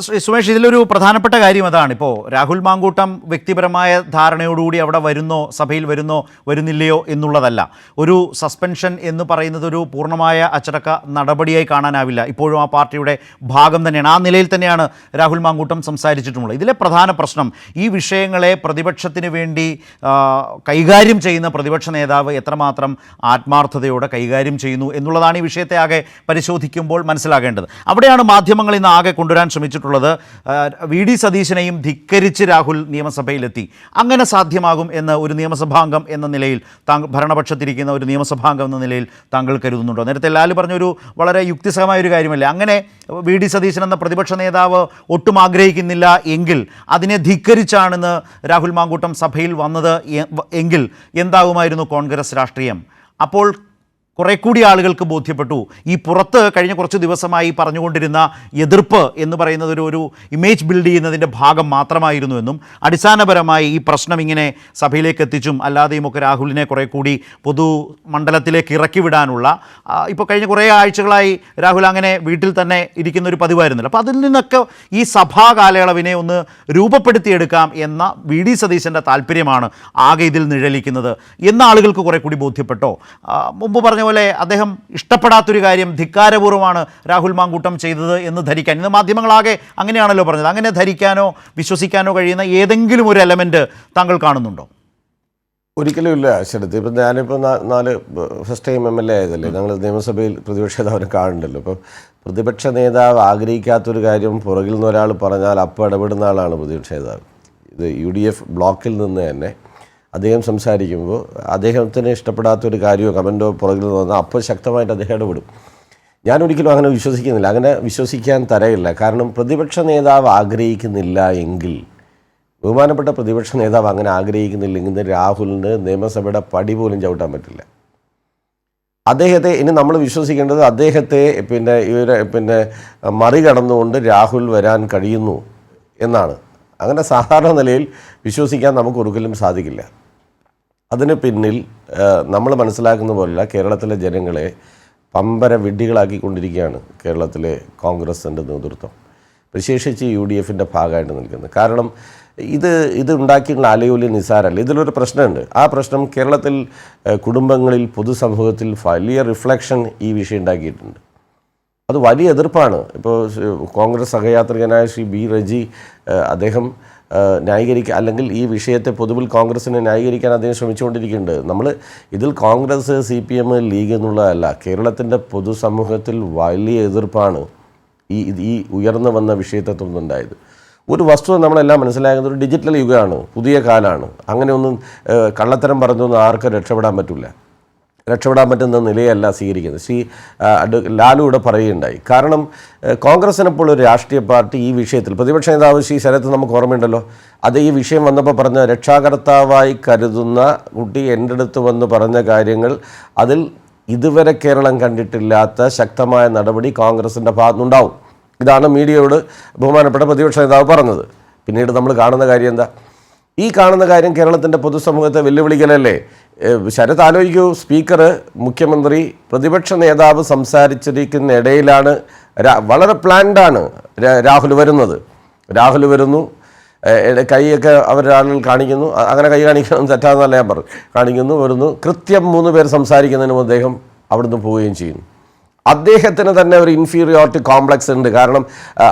സുമേഷ് ഇതിലൊരു പ്രധാനപ്പെട്ട കാര്യം അതാണ്. ഇപ്പോൾ രാഹുൽ മാങ്കൂട്ടം വ്യക്തിപരമായ ധാരണയോടുകൂടി അവിടെ വരുന്നോ സഭയിൽ വരുന്നോ വരുന്നില്ലയോ എന്നുള്ളതല്ല. ഒരു സസ്പെൻഷൻ എന്ന് പറയുന്നത് ഒരു പൂർണമായ അച്ചടക്ക നടപടിയായി കാണാനാവില്ല. ഇപ്പോഴും ആ പാർട്ടിയുടെ ഭാഗം തന്നെയാണ്. ആ നിലയിൽ തന്നെയാണ് രാഹുൽ മാങ്കൂട്ടം സംസാരിച്ചിട്ടുമുള്ളത് ഇതിലെ പ്രധാന പ്രശ്നം ഈ വിഷയങ്ങളെ പ്രതിപക്ഷത്തിന് വേണ്ടി കൈകാര്യം ചെയ്യുന്ന പ്രതിപക്ഷ നേതാവ് എത്രമാത്രം ആത്മാർത്ഥതയോടെ കൈകാര്യം ചെയ്യുന്നു എന്നുള്ളതാണ് ഈ വിഷയത്തെ ആകെ പരിശോധിക്കുമ്പോൾ മനസ്സിലാകേണ്ടത്. അവിടെയാണ് മാധ്യമങ്ങൾ ഇന്ന് ആകെ കൊണ്ടുവരാൻ ശ്രമിച്ചിട്ടുള്ളത്. ആ, വി ഡി സതീശനെയും ധിക്കരിച്ച് രാഹുൽ നിയമസഭയിലെത്തി. അങ്ങനെ സാധ്യമാകും എന്ന് ഒരു നിയമസഭാംഗം എന്ന നിലയിൽ താങ്കൾ ഭരണപക്ഷത്തിരിക്കുന്ന ഒരു നിയമസഭാംഗം എന്ന നിലയിൽ താങ്കൾ കരുതുന്നുണ്ടോ? നേരത്തെ ലാലു പറഞ്ഞൊരു വളരെ യുക്തിസഹമായ ഒരു കാര്യമല്ലേ? അങ്ങനെ വി ഡി സതീശൻ എന്ന പ്രതിപക്ഷ നേതാവ് ഒട്ടും ആഗ്രഹിക്കുന്നില്ല എങ്കിൽ അതിനെ ധിക്കരിച്ചാണെന്ന് രാഹുൽ മാങ്കൂട്ടം സഭയിൽ വന്നത് എങ്കിൽ എന്താകുമായിരുന്നു കോൺഗ്രസ് രാഷ്ട്രീയം? അപ്പോൾ കുറെ കൂടി ആളുകൾക്ക് ബോധ്യപ്പെട്ടു. ഈ പുറത്ത് കഴിഞ്ഞ കുറച്ച് ദിവസമായി പറഞ്ഞുകൊണ്ടിരുന്ന എതിർപ്പ് എന്ന് പറയുന്നത് ഒരു ഒരു ഇമേജ് ബിൽഡ് ചെയ്യുന്നതിന്റെ ഭാഗം മാത്രമായിരുന്നു എന്നും അടിസ്ഥാനപരമായി ഈ പ്രശ്നം ഇങ്ങനെ സഭയിലേക്ക് എത്തിച്ചും അല്ലാതെയും ഒക്കെ രാഹുലിനെ കുറെ കൂടി പൊതു മണ്ഡലത്തിലേക്ക് ഇറക്കി വിടാനുള്ള ഇപ്പോൾ കഴിഞ്ഞ കുറേ ആഴ്ചകളായി രാഹുൽ അങ്ങനെ വീട്ടിൽ തന്നെ ഇരിക്കുന്ന ഒരു പതിവായിരുന്നല്ലോ. അപ്പോൾ അതിൽ നിന്നൊക്കെ ഈ സഭാ കാലയളവിനെ ഒന്ന് രൂപപ്പെടുത്തിയെടുക്കാം എന്ന വി ഡി സതീശന്റെ താല്പര്യമാണ് ആകെ ഇതിൽ നിഴലിക്കുന്നത്. എന്ന ആളുകൾക്ക് കുറെ കൂടി ബോധ്യപ്പെട്ടോ? മുമ്പ് പറഞ്ഞ പോലെ അദ്ദേഹം ഇഷ്ടപ്പെടാത്തൊരു കാര്യം ധിക്കാരപൂർവമാണ് രാഹുൽ മാങ്കൂട്ടം ചെയ്തത് എന്ന് ധരിക്കാൻ. ഇന്ന് മാധ്യമങ്ങളാകെ അങ്ങനെയാണല്ലോ പറഞ്ഞത്. അങ്ങനെ ധരിക്കാനോ വിശ്വസിക്കാനോ കഴിയുന്ന ഏതെങ്കിലും ഒരു എലമെന്റ് താങ്കൾ കാണുന്നുണ്ടോ? ഒരിക്കലും ഇല്ല ശരത്ത് ഇപ്പം ഞാനിപ്പോൾ നാല് first time M L A ആയതല്ലേ. ഞങ്ങൾ നിയമസഭയിൽ പ്രതിപക്ഷ നേതാവിനെ കാണണ്ടല്ലോ അപ്പം പ്രതിപക്ഷ നേതാവ് ആഗ്രഹിക്കാത്തൊരു കാര്യം പുറകിൽ നിന്ന് ഒരാൾ പറഞ്ഞാൽ അപ്പം ഇടപെടുന്ന ആളാണ് പ്രതിപക്ഷ നേതാവ്. ഇത് യു ഡി എഫ് ബ്ലോക്കിൽ നിന്ന് തന്നെ അദ്ദേഹം സംസാരിക്കുമ്പോൾ അദ്ദേഹത്തിന് ഇഷ്ടപ്പെടാത്തൊരു കാര്യമോ കമന്റോ പുറകിൽ വന്നാൽ അപ്പോൾ ശക്തമായിട്ട് അദ്ദേഹം ഇടപെടും. ഞാൻ ഒരിക്കലും അങ്ങനെ വിശ്വസിക്കുന്നില്ല. അങ്ങനെ വിശ്വസിക്കാൻ തരയില്ല. കാരണം പ്രതിപക്ഷ നേതാവ് ആഗ്രഹിക്കുന്നില്ല എങ്കിൽ ബഹുമാനപ്പെട്ട പ്രതിപക്ഷ നേതാവ് അങ്ങനെ ആഗ്രഹിക്കുന്നില്ലെങ്കിൽ രാഹുലിന് നിയമസഭയുടെ പടി പോലും ചവിട്ടാൻ പറ്റില്ല. അദ്ദേഹത്തെ ഇനി നമ്മൾ വിശ്വസിക്കേണ്ടത് അദ്ദേഹത്തെ പിന്നെ ഇവരെ പിന്നെ മറികടന്നുകൊണ്ട് രാഹുൽ വരാൻ കഴിയുന്നു എന്നാണ്. അങ്ങനെ സാധാരണ നിലയിൽ വിശ്വസിക്കാൻ നമുക്ക് ഒരിക്കലും സാധിക്കില്ല. അതിന് പിന്നിൽ നമ്മൾ മനസ്സിലാക്കുന്ന പോലെയല്ല കേരളത്തിലെ ജനങ്ങളെ പമ്പര വിഡ്ഢികളാക്കിക്കൊണ്ടിരിക്കുകയാണ് കേരളത്തിലെ കോൺഗ്രസിന്റെ നേതൃത്വം. വിശേഷിച്ച് യു ഡി എഫിന്റെ ഭാഗമായിട്ട് നിൽക്കുന്നത്. കാരണം ഇത് ഇത് ഉണ്ടാക്കിയുള്ള അലയൊലി നിസാരല്ല. ഇതിലൊരു പ്രശ്നമുണ്ട്. ആ പ്രശ്നം കേരളത്തിൽ കുടുംബങ്ങളിൽ പൊതുസമൂഹത്തിൽ വലിയ റിഫ്ലക്ഷൻ ഈ വിഷയം ഉണ്ടാക്കിയിട്ടുണ്ട്. അത് വലിയ എതിർപ്പാണ്. ഇപ്പോൾ കോൺഗ്രസ് സഹയാത്രികനായ ശ്രീ ബി റജി അദ്ദേഹം ന്യായീകരിക്കുക അല്ലെങ്കിൽ ഈ വിഷയത്തെ പൊതുവിൽ കോൺഗ്രസിനെ ന്യായീകരിക്കാൻ അദ്ദേഹം ശ്രമിച്ചുകൊണ്ടിരിക്കുന്നുണ്ട്. നമ്മൾ ഇതിൽ Congress C P M League എന്നുള്ളതല്ല കേരളത്തിന്റെ പൊതുസമൂഹത്തിൽ വലിയ എതിർപ്പാണ് ഈ ഈ ഉയർന്നു വന്ന വിഷയത്തെ തുടർന്നുണ്ടായത് ഒരു വസ്തുത നമ്മളെല്ലാം മനസ്സിലാക്കുന്നത് ഒരു ഡിജിറ്റൽ യുഗമാണ് പുതിയ കാലമാണ് അങ്ങനെയൊന്നും കള്ളത്തരം പറഞ്ഞൊന്നും ആർക്കും രക്ഷപ്പെടാൻ പറ്റില്ല. രക്ഷപ്പെടാൻ പറ്റുന്ന നിലയല്ല സ്വീകരിക്കുന്നത്. ശ്രീ ലാലു ഇവിടെ പറയുകയുണ്ടായി. കാരണം ഏഹ്, കോൺഗ്രസിനെപ്പോൾ ഒരു രാഷ്ട്രീയ പാർട്ടി ഈ വിഷയത്തിൽ പ്രതിപക്ഷ നേതാവ് ശ്രീ ശരത്ത് നമുക്ക് ഓർമ്മയുണ്ടല്ലോ അത് ഈ വിഷയം വന്നപ്പോൾ പറഞ്ഞ രക്ഷാകർത്താവായി കരുതുന്ന കുട്ടി എന്റെ അടുത്ത് വന്ന് പറഞ്ഞ കാര്യങ്ങൾ അതിൽ ഇതുവരെ കേരളം കണ്ടിട്ടില്ലാത്ത ശക്തമായ നടപടി കോൺഗ്രസിന്റെ ഭാഗത്തുനിന്നുണ്ടാവും. ഇതാണ് മീഡിയയോട് ബഹുമാനപ്പെട്ട പ്രതിപക്ഷ നേതാവ് പറഞ്ഞത്. പിന്നീട് നമ്മൾ കാണുന്ന കാര്യം എന്താ? ഈ കാണുന്ന കാര്യം കേരളത്തിന്റെ പൊതുസമൂഹത്തെ വെല്ലുവിളിക്കലല്ലേ? ശരത് ആലോചിക്കൂ സ്പീക്കർ മുഖ്യമന്ത്രി പ്രതിപക്ഷ നേതാവ് സംസാരിച്ചിരിക്കുന്ന ഇടയിലാണ് വളരെ പ്ലാൻഡാണ് രാഹുൽ വരുന്നത്. രാഹുൽ വരുന്നു കൈയൊക്കെ അവരാളിൽ കാണിക്കുന്നു അങ്ങനെ കൈ കാണിക്കണം തെറ്റാന്നല്ല ഞാൻ പറഞ്ഞു കാണിക്കുന്നു വരുന്നു. കൃത്യം മൂന്ന് പേർ സംസാരിക്കുന്നതിന് അദ്ദേഹം അവിടുന്ന് പോവുകയും ചെയ്യുന്നു. അദ്ദേഹത്തിന് തന്നെ ഒരു ഇൻഫീരിയോറിറ്റി കോംപ്ലക്സ് ഉണ്ട്. കാരണം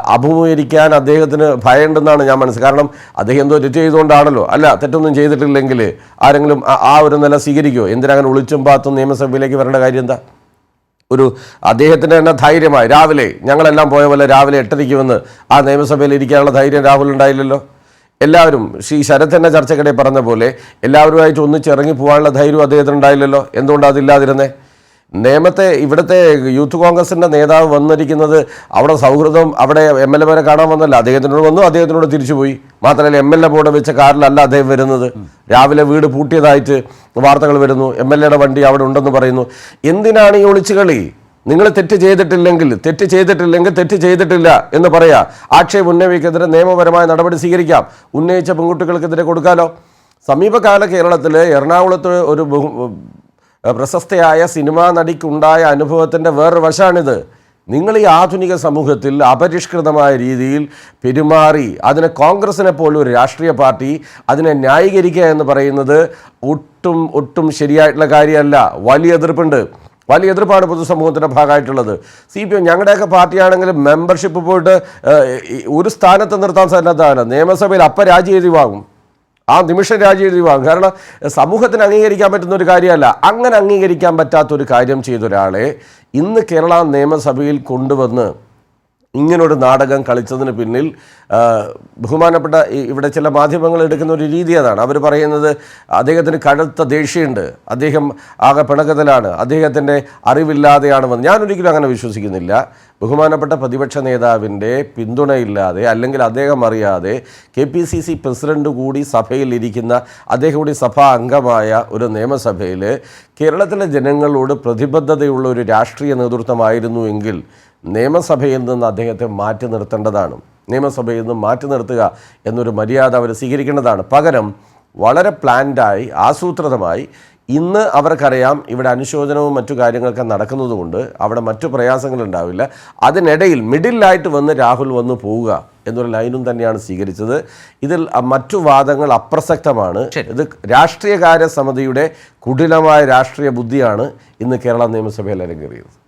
അഭിമുഖീകരിക്കാൻ അദ്ദേഹത്തിന് ഭയമുണ്ടെന്നാണ് ഞാൻ മനസ്സിൽ കാരണം അദ്ദേഹം എന്തോ തെറ്റ് ചെയ്തുകൊണ്ടാണല്ലോ. അല്ല തെറ്റൊന്നും ചെയ്തിട്ടില്ലെങ്കിൽ ആരെങ്കിലും ആ- ഒരു നില സ്വീകരിക്കുമോ എന്തിനങ്ങനെ ഒളിച്ചും പാത്തും നിയമസഭയിലേക്ക് വരേണ്ട കാര്യം എന്താ? ഒരു അദ്ദേഹത്തിന്റെ തന്നെ ധൈര്യമായി രാവിലെ ഞങ്ങളെല്ലാം പോയ പോലെ രാവിലെ എട്ടരയ്ക്ക് വന്ന് ആ നിയമസഭയിൽ ഇരിക്കാനുള്ള ധൈര്യം രാഹുൽ ഉണ്ടായില്ലല്ലോ. എല്ലാവരും ശ്രീ ശരത് എന്ന ചർച്ചക്കിടെ പറഞ്ഞ പോലെ എല്ലാവരുമായിട്ട് ഒന്നിച്ചിറങ്ങി പോകാനുള്ള ധൈര്യം അദ്ദേഹത്തിന് ഉണ്ടായില്ലല്ലോ. എന്തുകൊണ്ടാണ് അതില്ലാതിരുന്നേ? നേമത്തെ ഇവിടുത്തെ യൂത്ത് കോൺഗ്രസിന്റെ നേതാവ് വന്നിരിക്കുന്നത് അവിടെ സൗഹൃദം അവിടെ എം എൽ എമാരെ കാണാൻ വന്നല്ല അദ്ദേഹത്തിനോട് വന്നു അദ്ദേഹത്തിനോട് തിരിച്ചുപോയി. മാത്രമല്ല എം എൽ എ ബോർഡ് വെച്ച കാറിലല്ല അദ്ദേഹം വരുന്നത്. രാവിലെ വീട് പൂട്ടിയതായിട്ട് വാർത്തകൾ വരുന്നു. എം എൽ എയുടെ വണ്ടി അവിടെ ഉണ്ടെന്ന് പറയുന്നു. എന്തിനാണ് ഈ ഒളിച്ചുകളി നിങ്ങൾ തെറ്റ് ചെയ്തിട്ടില്ലെങ്കിൽ തെറ്റ് ചെയ്തിട്ടില്ലെങ്കിൽ തെറ്റ് ചെയ്തിട്ടില്ല എന്ന് പറയാ. ആക്ഷേപം ഉന്നയിക്കെതിരെ നിയമപരമായ നടപടി സ്വീകരിക്കാം. ഉന്നയിച്ച പെൺകുട്ടികൾക്കെതിരെ കൊടുക്കാലോ? സമീപകാല കേരളത്തിൽ എറണാകുളത്ത് ഒരു പ്രശസ്തയായ സിനിമാ നടിക്കുണ്ടായ അനുഭവത്തിന്റെ വേറൊരു വശമാണിത് നിങ്ങൾ ഈ ആധുനിക സമൂഹത്തിൽ അപരിഷ്കൃതമായ രീതിയിൽ പെരുമാറി അതിനെ കോൺഗ്രസിനെ പോലുള്ള ഒരു രാഷ്ട്രീയ പാർട്ടി അതിനെ ന്യായീകരിക്കുക എന്ന് പറയുന്നത് ഒട്ടും ഒട്ടും ശരിയായിട്ടുള്ള കാര്യമല്ല. വലിയ എതിർപ്പുണ്ട്. വലിയ എതിർപ്പാണ് പൊതുസമൂഹത്തിന്റെ ഭാഗമായിട്ടുള്ളത്. സി പി എം ഞങ്ങളുടെയൊക്കെ പാർട്ടിയാണെങ്കിൽ മെമ്പർഷിപ്പ് പോയിട്ട് ഒരു സ്ഥാനത്ത് നിർത്താൻ സന്നദ്ധമാണ് നിയമസഭയിൽ അപ്പം രാജി വാങ്ങും. ആ നിമിഷം വാങ്ങും കാരണം സമൂഹത്തിന് അംഗീകരിക്കാൻ പറ്റുന്ന ഒരു കാര്യമല്ല. അങ്ങനെ അംഗീകരിക്കാൻ പറ്റാത്ത ഒരു കാര്യം ചെയ്തൊരാളെ ഇന്ന് കേരള നിയമസഭയിൽ കൊണ്ടുവന്ന് ഇങ്ങനൊരു നാടകം കളിച്ചതിന് പിന്നിൽ ബഹുമാനപ്പെട്ട ഇവിടെ ചില മാധ്യമങ്ങൾ എടുക്കുന്ന ഒരു രീതി അതാണ്. അവർ പറയുന്നത് അദ്ദേഹത്തിന് കടുത്ത ദേഷ്യമുണ്ട്. അദ്ദേഹം ആകെ പിണക്കത്തിലാണ്. അദ്ദേഹത്തിന്റെ അറിവില്ലാതെയാണ് വന്നത്. ഞാനൊരിക്കലും അങ്ങനെ വിശ്വസിക്കുന്നില്ല. ബഹുമാനപ്പെട്ട പ്രതിപക്ഷ നേതാവിന്റെ പിന്തുണയില്ലാതെ അല്ലെങ്കിൽ അദ്ദേഹം അറിയാതെ K P C C president കൂടി സഭയിൽ ഇരിക്കുന്ന അദ്ദേഹം കൂടി സഭാ അംഗമായ ഒരു നിയമസഭയിൽ കേരളത്തിലെ ജനങ്ങളോട് പ്രതിബദ്ധതയുള്ള ഒരു രാഷ്ട്രീയ നേതൃത്വമായിരുന്നു എങ്കിൽ നിയമസഭയിൽ നിന്ന് അദ്ദേഹത്തെ മാറ്റി നിർത്തേണ്ടതാണ്. നിയമസഭയിൽ നിന്ന് മാറ്റി നിർത്തുക എന്നൊരു മര്യാദ അവർ സ്വീകരിക്കേണ്ടതാണ്. പകരം വളരെ പ്ലാൻഡായി ആസൂത്രിതമായി ഇന്ന് അവർക്കറിയാം ഇവിടെ അനുശോചനവും മറ്റു കാര്യങ്ങളൊക്കെ നടക്കുന്നതുകൊണ്ട് അവിടെ മറ്റു പ്രയാസങ്ങളുണ്ടാവില്ല. അതിനിടയിൽ മിഡിലായിട്ട് വന്ന് രാഹുൽ വന്ന് പോവുക എന്നൊരു ലൈനും തന്നെയാണ് സ്വീകരിച്ചത്. ഇതിൽ മറ്റു വാദങ്ങൾ അപ്രസക്തമാണ്. ഇത് രാഷ്ട്രീയകാര്യ സമിതിയുടെ കുടിലമായ രാഷ്ട്രീയ ബുദ്ധിയാണ് ഇന്ന് കേരള നിയമസഭയിൽ അരങ്ങേറിയത്.